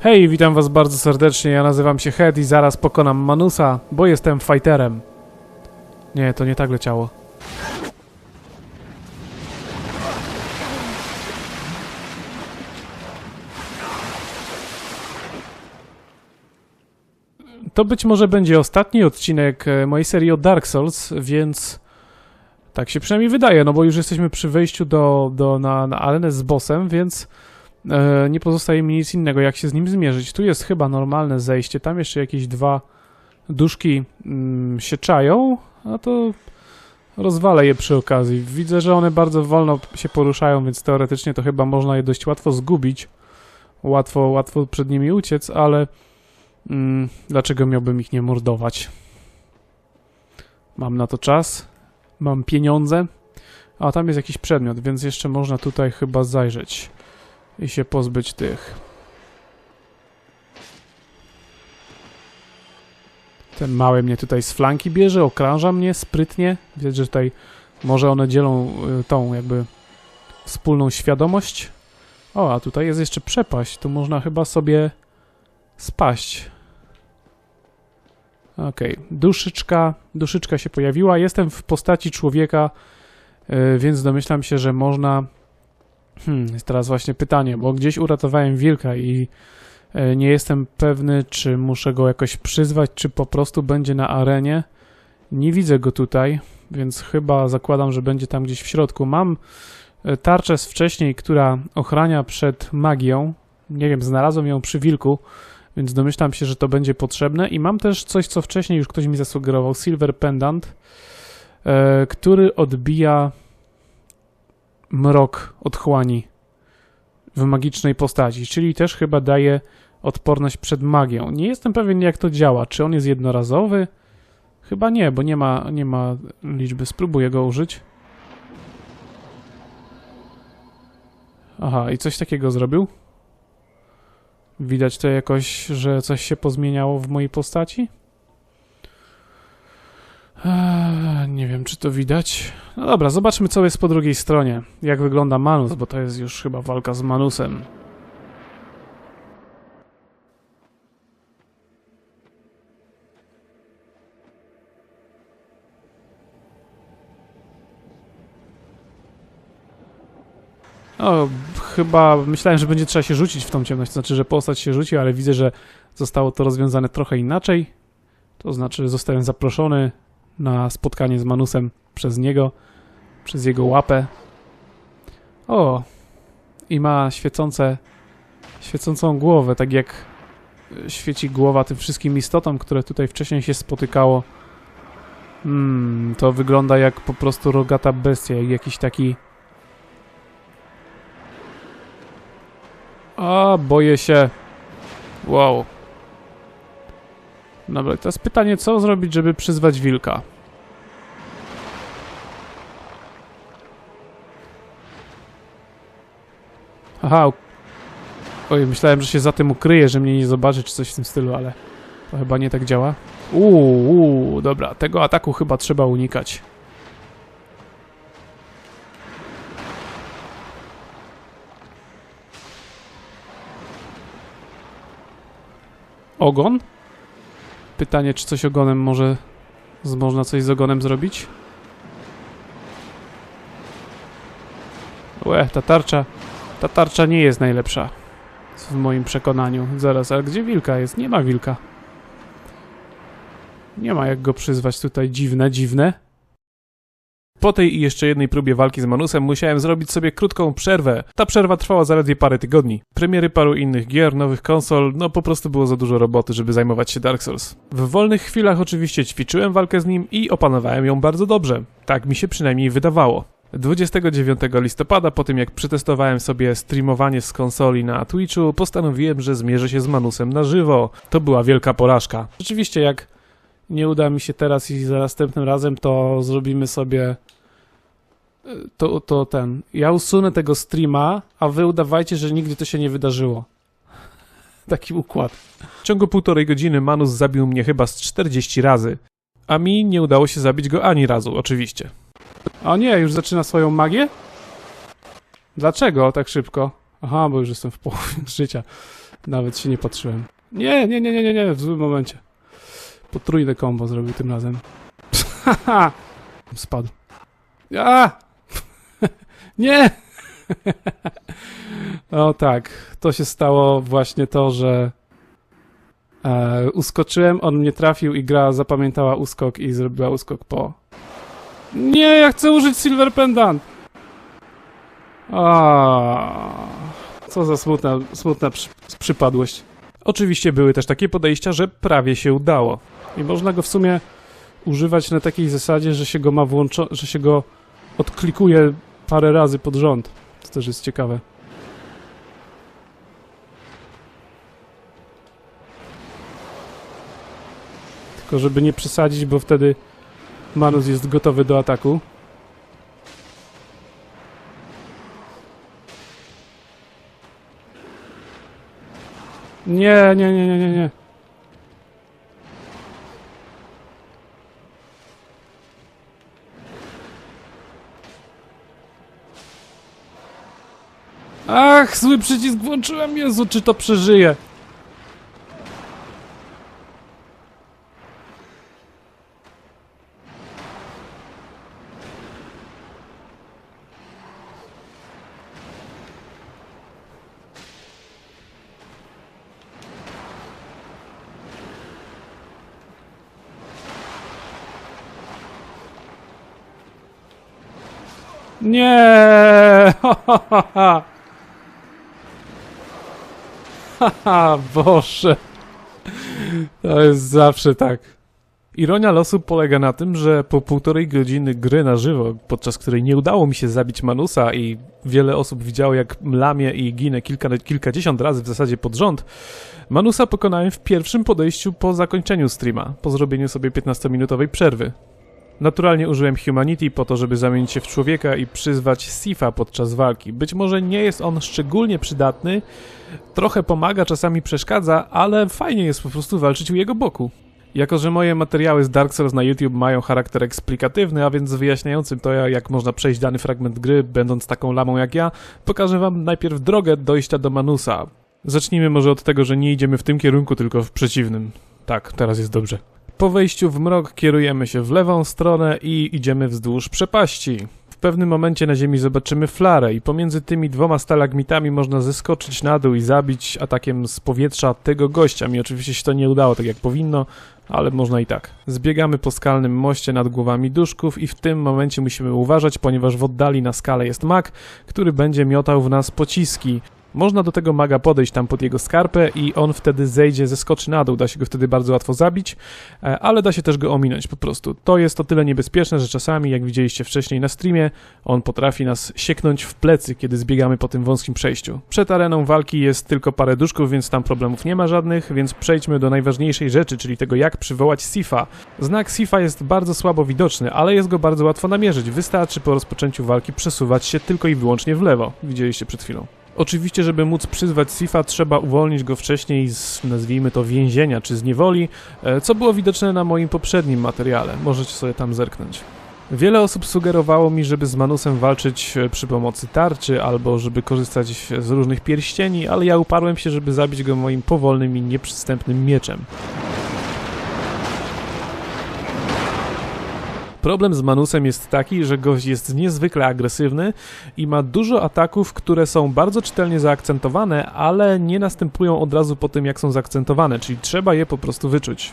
Hej, witam was bardzo serdecznie, ja nazywam się Head i zaraz pokonam Manusa, bo jestem fighterem. Nie, to nie tak leciało. To być może będzie ostatni odcinek e, mojej serii o Dark Souls, więc tak się przynajmniej wydaje, no bo już jesteśmy przy wejściu do, do, na, na arenę z bossem, więc nie pozostaje mi nic innego, jak się z nim zmierzyć. Tu jest chyba normalne zejście, tam jeszcze jakieś dwa duszki mm, się czają, a to rozwalę je przy okazji. Widzę, że one bardzo wolno się poruszają, więc teoretycznie to chyba można je dość łatwo zgubić. Łatwo, łatwo przed nimi uciec, ale mm, dlaczego miałbym ich nie mordować? Mam na to czas, mam pieniądze, a tam jest jakiś przedmiot, więc jeszcze można tutaj chyba zajrzeć i się pozbyć tych. Ten mały mnie tutaj z flanki bierze, okrąża mnie sprytnie. Widać, że tutaj może one dzielą y, tą jakby wspólną świadomość. O, a tutaj jest jeszcze przepaść. Tu można chyba sobie spaść. Okej, duszyczka, duszyczka się pojawiła. Jestem w postaci człowieka, y, więc domyślam się, że można Hmm, jest teraz właśnie pytanie, bo gdzieś uratowałem wilka i e, nie jestem pewny, czy muszę go jakoś przyzwać, czy po prostu będzie na arenie. Nie widzę go tutaj, więc chyba zakładam, że będzie tam gdzieś w środku. Mam e, tarczę z wcześniej, która ochrania przed magią. Nie wiem, znalazłem ją przy wilku, więc domyślam się, że to będzie potrzebne. I mam też coś, co wcześniej już ktoś mi zasugerował, Silver Pendant, e, który odbija mrok otchłani w magicznej postaci, czyli też chyba daje odporność przed magią. Nie jestem pewien, jak to działa. Czy on jest jednorazowy? Chyba nie, bo nie ma, nie ma liczby. Spróbuję go użyć. Aha, i coś takiego zrobił? Widać to jakoś, że coś się pozmieniało w mojej postaci? Eee, nie wiem, czy to widać. No dobra, zobaczmy, co jest po drugiej stronie. Jak wygląda Manus, bo to jest już chyba walka z Manusem. O, chyba myślałem, że będzie trzeba się rzucić w tą ciemność, to znaczy, że postać się rzuci, ale widzę, że zostało to rozwiązane trochę inaczej. To znaczy, zostałem zaproszony na spotkanie z Manusem przez niego, przez jego łapę. O! I ma świecące, świecącą głowę, tak jak świeci głowa tym wszystkim istotom, które tutaj wcześniej się spotykało. Hmm, to wygląda jak po prostu rogata bestia, jak jakiś taki... A, boję się. Wow. Dobra, teraz pytanie, co zrobić, żeby przyzwać wilka? Aha. Oj, myślałem, że się za tym ukryje, że mnie nie zobaczy, czy coś w tym stylu, ale to chyba nie tak działa. Uuu, uu, dobra, tego ataku chyba trzeba unikać. Ogon? Pytanie, czy coś ogonem może... Można coś z ogonem zrobić? Łe, ta tarcza... Ta tarcza nie jest najlepsza. W moim przekonaniu. Zaraz, ale gdzie wilka jest? Nie ma wilka. Nie ma jak go przyzwać tutaj. Dziwne, dziwne. Po tej i jeszcze jednej próbie walki z Manusem musiałem zrobić sobie krótką przerwę. Ta przerwa trwała zaledwie parę tygodni. Premiery paru innych gier, nowych konsol, no po prostu było za dużo roboty, żeby zajmować się Dark Souls. W wolnych chwilach oczywiście ćwiczyłem walkę z nim i opanowałem ją bardzo dobrze. Tak mi się przynajmniej wydawało. 29 listopada, po tym jak przetestowałem sobie streamowanie z konsoli na Twitchu, postanowiłem, że zmierzę się z Manusem na żywo. To była wielka porażka. Rzeczywiście, jak nie uda mi się teraz i za następnym razem, to zrobimy sobie e, to, to ten. Ja usunę tego streama, a wy udawajcie, że nigdy to się nie wydarzyło. Taki układ. W ciągu półtorej godziny Manus zabił mnie chyba z 40 razy. A mi nie udało się zabić go ani razu, oczywiście. O nie, już zaczyna swoją magię? Dlaczego tak szybko? Aha, bo już jestem w połowie życia. Nawet się nie patrzyłem. Nie, nie, nie, nie, nie, nie, w złym momencie. Potrójne combo zrobił tym razem. Spadł. A! nie! o tak, to się stało właśnie to, że e, uskoczyłem, on mnie trafił i gra zapamiętała uskok i zrobiła uskok po. Nie, ja chcę użyć Silver Pendant! A, co za smutna, smutna przy, przypadłość. Oczywiście były też takie podejścia, że prawie się udało. I można go w sumie używać na takiej zasadzie, że się go ma włączo- że się go odklikuje parę razy pod rząd. To też jest ciekawe. Tylko żeby nie przesadzić, bo wtedy Manus jest gotowy do ataku. Nie, nie, nie, nie, nie, nie. Ach, zły przycisk włączyłem. Jezu, czy to przeżyje? Nie! Haha, Boże. To jest zawsze tak. Ironia losu polega na tym, że po półtorej godziny gry na żywo, podczas której nie udało mi się zabić Manusa i wiele osób widziało jak mlamię i ginę kilka, kilkadziesiąt razy w zasadzie pod rząd, Manusa pokonałem w pierwszym podejściu po zakończeniu streama, po zrobieniu sobie 15-minutowej przerwy. Naturalnie użyłem Humanity po to, żeby zamienić się w człowieka i przyzwać Sifa podczas walki. Być może nie jest on szczególnie przydatny, trochę pomaga, czasami przeszkadza, ale fajnie jest po prostu walczyć u jego boku. Jako, że moje materiały z Dark Souls na YouTube mają charakter eksplikatywny, a więc wyjaśniający to, jak można przejść dany fragment gry, będąc taką lamą jak ja, pokażę wam najpierw drogę dojścia do Manusa. Zacznijmy może od tego, że nie idziemy w tym kierunku, tylko w przeciwnym. Tak, teraz jest dobrze. Po wejściu w mrok kierujemy się w lewą stronę i idziemy wzdłuż przepaści. W pewnym momencie na ziemi zobaczymy flarę i pomiędzy tymi dwoma stalagmitami można zeskoczyć na dół i zabić atakiem z powietrza tego gościa. Mi oczywiście się to nie udało tak jak powinno, ale można i tak. Zbiegamy po skalnym moście nad głowami duszków i w tym momencie musimy uważać, ponieważ w oddali na skale jest mag, który będzie miotał w nas pociski. Można do tego maga podejść tam pod jego skarpę i on wtedy zejdzie, zeskoczy na dół, da się go wtedy bardzo łatwo zabić, e, ale da się też go ominąć po prostu. To jest o tyle niebezpieczne, że czasami, jak widzieliście wcześniej na streamie, on potrafi nas sieknąć w plecy, kiedy zbiegamy po tym wąskim przejściu. Przed areną walki jest tylko parę duszków, więc tam problemów nie ma żadnych, więc przejdźmy do najważniejszej rzeczy, czyli tego jak przywołać Sifa. Znak Sifa jest bardzo słabo widoczny, ale jest go bardzo łatwo namierzyć. Wystarczy po rozpoczęciu walki przesuwać się tylko i wyłącznie w lewo. Widzieliście przed chwilą. Oczywiście, żeby móc przyzwać Sifa, trzeba uwolnić go wcześniej z, nazwijmy to, więzienia czy z niewoli, e, co było widoczne na moim poprzednim materiale. Możecie sobie tam zerknąć. Wiele osób sugerowało mi, żeby z Manusem walczyć e, przy pomocy tarczy albo żeby korzystać z różnych pierścieni, ale ja uparłem się, żeby zabić go moim powolnym i nieprzystępnym mieczem. Problem z Manusem jest taki, że gość jest niezwykle agresywny i ma dużo ataków, które są bardzo czytelnie zaakcentowane, ale nie następują od razu po tym, jak są zaakcentowane, czyli trzeba je po prostu wyczuć.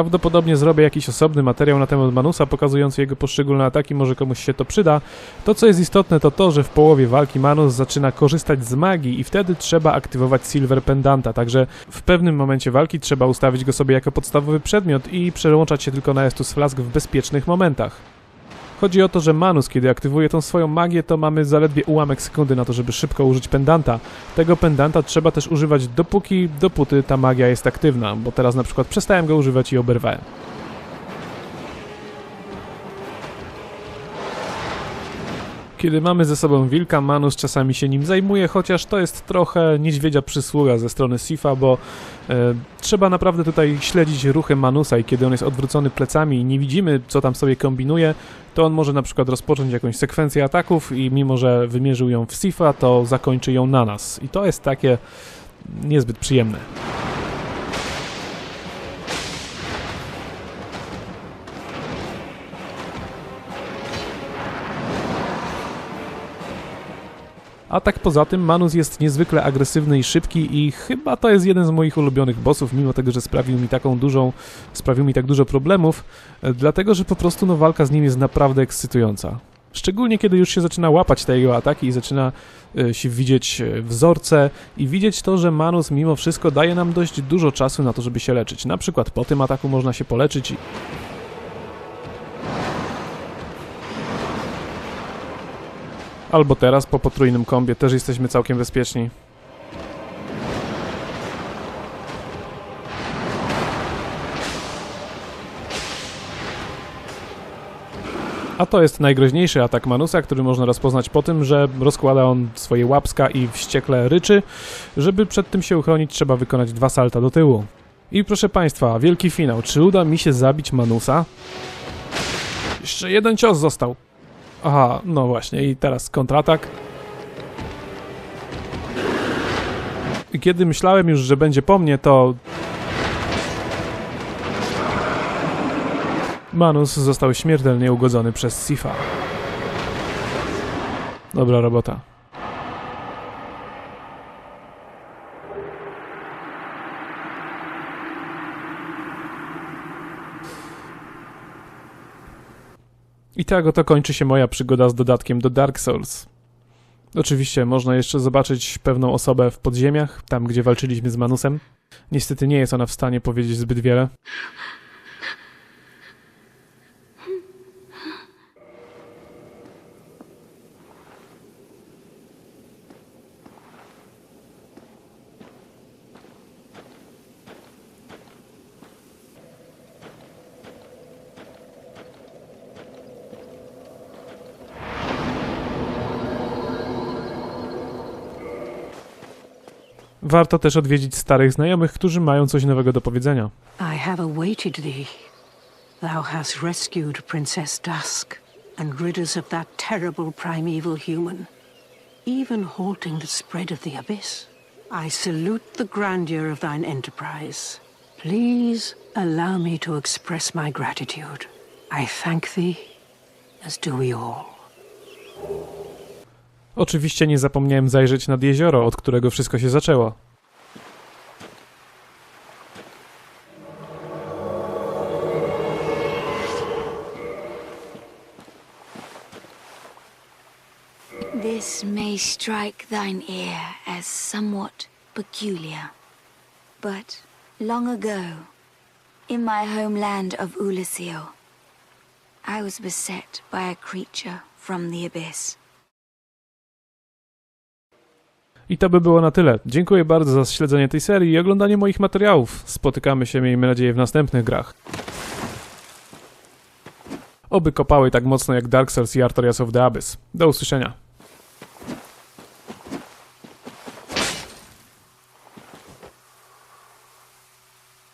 Prawdopodobnie zrobię jakiś osobny materiał na temat Manusa pokazujący jego poszczególne ataki, może komuś się to przyda. To co jest istotne to to, że w połowie walki Manus zaczyna korzystać z magii i wtedy trzeba aktywować Silver Pendanta, także w pewnym momencie walki trzeba ustawić go sobie jako podstawowy przedmiot i przełączać się tylko na Estus Flask w bezpiecznych momentach. Chodzi o to, że Manus, kiedy aktywuje tą swoją magię, to mamy zaledwie ułamek sekundy na to, żeby szybko użyć pendanta. Tego pendanta trzeba też używać dopóki, dopóty ta magia jest aktywna, bo teraz na przykład przestałem go używać i oberwałem. Kiedy mamy ze sobą wilka, Manus czasami się nim zajmuje, chociaż to jest trochę niedźwiedzia przysługa ze strony Sifa, bo e, trzeba naprawdę tutaj śledzić ruchy Manusa i kiedy on jest odwrócony plecami i nie widzimy, co tam sobie kombinuje, to on może na przykład rozpocząć jakąś sekwencję ataków i mimo, że wymierzył ją w Sifa, to zakończy ją na nas. I to jest takie niezbyt przyjemne. A tak poza tym Manus jest niezwykle agresywny i szybki i chyba to jest jeden z moich ulubionych bossów, mimo tego, że sprawił mi taką dużą, sprawił mi tak dużo problemów, e, dlatego, że po prostu no, walka z nim jest naprawdę ekscytująca. Szczególnie kiedy już się zaczyna łapać te jego ataki i zaczyna e, się widzieć e, wzorce i widzieć to, że Manus mimo wszystko daje nam dość dużo czasu na to, żeby się leczyć. Na przykład po tym ataku można się poleczyć Albo teraz po potrójnym kombie też jesteśmy całkiem bezpieczni. A to jest najgroźniejszy atak Manusa, który można rozpoznać po tym, że rozkłada on swoje łapska i wściekle ryczy. Żeby przed tym się uchronić, trzeba wykonać dwa salta do tyłu. I proszę Państwa, wielki finał. Czy uda mi się zabić Manusa? Jeszcze jeden cios został. Aha, no właśnie, i teraz kontratak. Kiedy myślałem już, że będzie po mnie, to... Manus został śmiertelnie ugodzony przez Sifa. Dobra robota. I tak oto kończy się moja przygoda z dodatkiem do Dark Souls. Oczywiście można jeszcze zobaczyć pewną osobę w podziemiach, tam gdzie walczyliśmy z Manusem. Niestety nie jest ona w stanie powiedzieć zbyt wiele. Warto też odwiedzić starych znajomych, którzy mają coś nowego do powiedzenia. I have awaited thee. Thou hast rescued Princess Dusk and rid us of that terrible primeval human, even halting the spread of the abyss. I salute the grandeur of thine enterprise. Please allow me to express my gratitude. I thank thee, as do we all. Oczywiście nie zapomniałem zajrzeć nad jezioro, od którego wszystko się zaczęło. This may strike thine ear as somewhat peculiar, but long ago, in my homeland of Ulasil, I was beset by a creature from the abyss. I to by było na tyle. Dziękuję bardzo za śledzenie tej serii i oglądanie moich materiałów. Spotykamy się, miejmy nadzieję, w następnych grach. Oby kopały tak mocno jak Dark Souls i Artorias of the Abyss. Do usłyszenia.